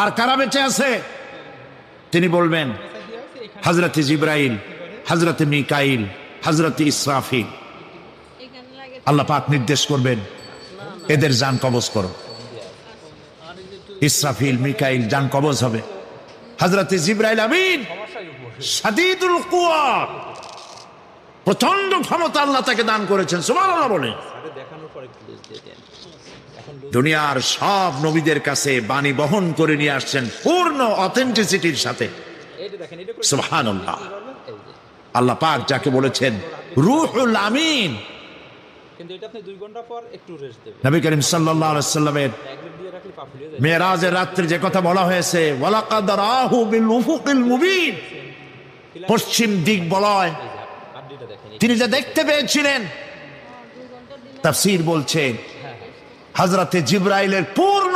আর কারা বেঁচে আছে? তিনি বলবেন, হজরত জিব্রাইল, হজরত মিকাইল, হজরত ইসরাফিল। আল্লাহ পাক নির্দেশ করবেন, এদের যান কবজ করো। ইসরাফিল, মিকাইল, যান কবজ হবে। হজরত জিব্রাইল আমিন। প্রচণ্ড ক্ষমতা আল্লাহ তাকে দান করেছেন সুমান আল্লাহ বলে। দুনিয়ার সব নবীদের কাছে বাণী বহন করে নিয়ে আসছেন পূর্ণ অথেন্টিসিটির সাথে। আল্লাহ পাক যাকে বলেছেন রুহুল আমিন। কিন্তু এটা আপনি দুই ঘণ্টা পর একটু রেস্ট দেবেন। নবী করিম সাল্লাল্লাহু আলাইহি সাল্লামের এক মিনিট দিয়ে রাখলে পা ফুলিয়ে যায়। মেরাজের রাত্রে যে কথা বলা হয়েছে ওয়ালাকাদ রাহু বিল উফুকিল মুবিন পশ্চিম দিক বলয়। তিনি যা দেখতে পেয়েছিলেন তাফসীর বলছে হাজরাতে জিব্রাইলের পূর্ণ